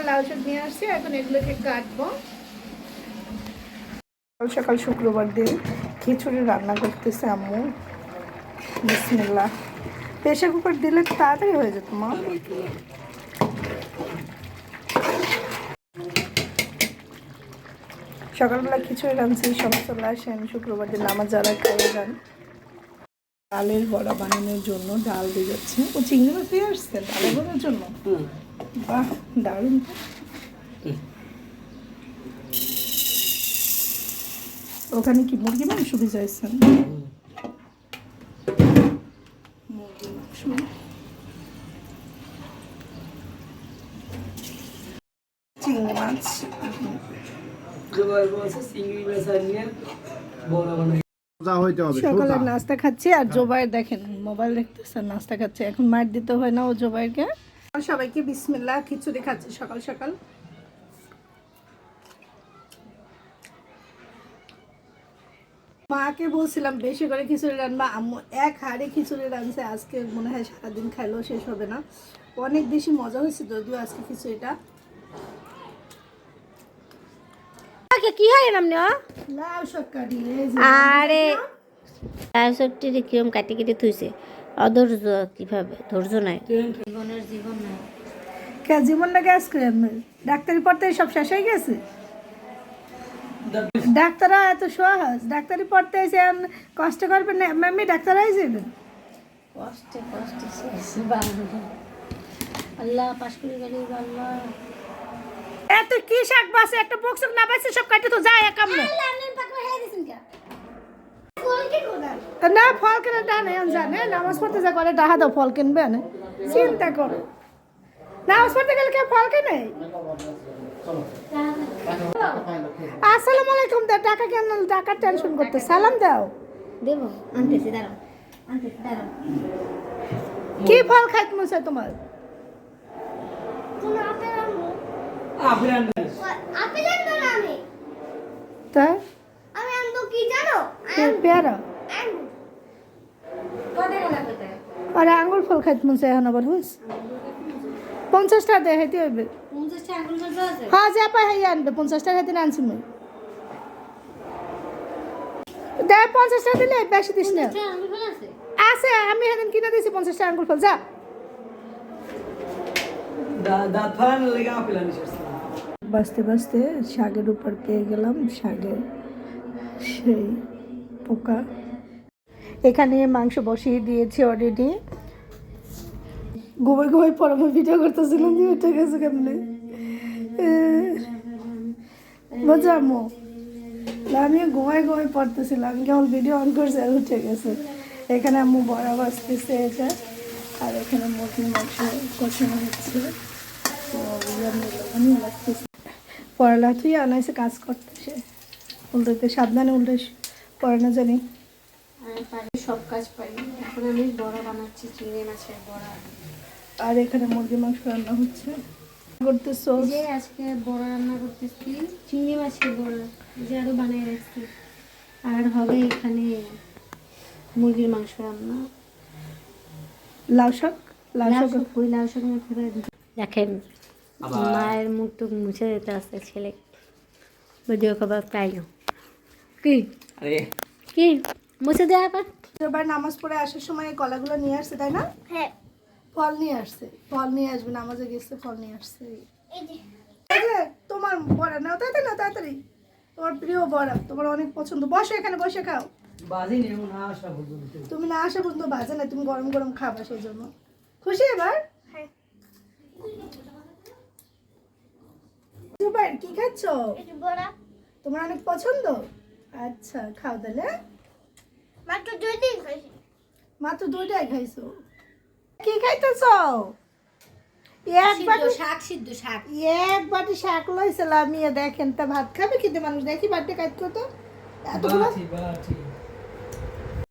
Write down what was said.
আর লাউ শাক নিয়ে আসছি এখন এগুলোকে কাটবো। সকাল সকাল শুক্রবার দিন খিচুড়ি রান্না করতেছে আম্মু। বিসমিল্লাহ। প্রেশার কুকার দিলে তো তাড়াতাড়ি হয়ে যেত মা। সকালবেলা খিচুড়ি রাঁধছি সবাই চলে আসেন শুক্রবার দিন আমার যারা খাইয়ে যান। ডালের বড়া বানানোর জন্য ডাল দিয়ে যাচ্ছে। ও চিংড়ি মাছ দিয়ে আসছে ডালের বড়ার জন্য? বাহ দারুণ। ওখানে কি মুরগি মাংস ভিজাইছেন? মুরগি মাংস। চিংড়ি মাছ। সকালে নাস্তা খাচ্ছি আর জোবাইর দেখেন মোবাইল দেখতেছে নাস্তা খাচ্ছে। এখন মার দিতে হয় না ও জোবাইরকে সবাইকে বিসমিল্লাহ খিচুড়ি খাচ্ছে সকাল সকাল। মাকে বলছিলাম বেশি করে খিচুড়ি রান্না। আম্মু এক হাড়ে খিচুড়ি রাঁধছে। আজকে মনে হয় সারাদিন খাইলেও শেষ হবে না। অনেক বেশি মজা হয়েছে যদিও আজকে খিচুড়িটা। কি হয় এরম নেওয়া? লাউ শাক কাটিয়ে এই যে। আরে সত্যি কিরম কাটি কেটে থুইছে। অধৈর্য কীভাবে? ধৈর্য নাই। জীবনের জীবন নাই। কে জীবনটা গ্যাস করে ডাক্তারি পড়তে সব শেষ হয়ে গেছে? ডাক্তাররা এত সহজ। ডাক্তারি পড়তে এসে কষ্ট করবেন না। ম্যামি ডাক্তার যাবেন। কষ্টে কষ্টে আল্লাহ পাশ করে গেলি আল্লাহ এত কি শাক বাসে? একটা বক্স না বাসে সব কাটে তো যায় একাম না না ফল কেনার ডান এখন জানে। নামাজ পড়তে যা করে ডাহা দাও ফল কিনবে না। চিন্তা করো। নামাজ পড়তে গেলে কেউ ফল কেনে? আসসালামু আলাইকুম দা টাকা কেন টাকার টেনশন করতে। সালাম দাও। দেবো। আনতেছি দাঁড়াও। আনতেছি দাঁড়াও। কি ফল খাইতে মনে চায় তোমার? আপেল আনব? কি জানো পেয়ারা। আরে আঙ্গুর ফল খাইতে মনে চায় এখন আবার হুস। হইবে। পঞ্চাশটা আঙুল ফেলতে আছে? হ্যাঁ যা পাই হাই আনবে পঞ্চাশ টাকা দিন আনছি মুই। দেয় পঞ্চাশ টাকা দিলে বেশি দিস না। পঞ্চাশটা আছে? আমি সেদিন কিনে দিয়েছি পঞ্চাশ টাকা আঙ্গুর ফল যা। দা-। বাঁচতে বাঁচতে শাকের উপর পেয়ে গেলাম শাকের সেই পোকা। এখানে মাংস বসিয়ে দিয়েছি অলরেডি ঘুমে ঘুমে পর আমি ভিডিও করতেছিলাম যে উঠে গেছে কেমনে। বোঝামো আমি ঘুমাই ঘুমাই পড়তেছিলাম। কেমন ভিডিও অন করছে আর উঠে গেছে। এখানে আম্মু বড়া বাঁচতেছে এটা। আর এখানে মুরগির মাংস কষানো হচ্ছে। পড়ালা তুই আনাইছে, কাজ করতেছে। উল্টোতে সাবধানে উল্টে না জানি। আমি পারি সব কাজ পারি। এখন আমি বড়া বানাচ্ছি চিংড়ি মাছের বড়া। আর এখানে মুরগি মাংস রান্না হচ্ছে। করতেছো? যে আজকে বড়া রান্না করতেছি চিংড়ি মাছের বড়া যে আরও বানিয়ে রাখছি। আর হবে এখানে মুরগির মাংস রান্না। লাউ শাক? লাউ শাক ওই লাউ শাক আমার ফেভারিট দেখেন মায়ের মুখ টুক মুছে দিতে আসছে ছেলে। ভিডিও খাবার পাই কি? আরে। কি? মুছে দেওয়া আবার। এবার নামাজ পড়ে আসার সময় কলাগুলো নিয়ে আসছে তাই না? হ্যাঁ। ফল নিয়ে আসছে ফল নিয়ে আসবে নামাজে গেছে ফল নিয়ে আসছে। এই যে। তোমার বড়া নাও তাড়াতাড়ি নাও তাড়াতাড়ি। তোমার প্রিয় বড়া তোমার অনেক পছন্দ। বসো এখানে বসে খাও। না তুমি না আসা পর্যন্ত বাজে না তুমি গরম গরম খাবা সেই জন্য খুশি এবার? হ্যাঁ। কি খাচ্ছ? তোমার অনেক পছন্দ? আচ্ছা খাও তাহলে। মাত্র দুইটাই খাইছি। মাত্র দুইটাই খাইছো? কি খাইতেছ? এক বাটি শাক সিদ্ধ শাক। এক বাটি শাক লইছিলাম আমি দেখেন তা ভাত খাবে কিন্তু মানুষ দেখি বাটি খাইতো তো। এতগুলো বাটি বাটি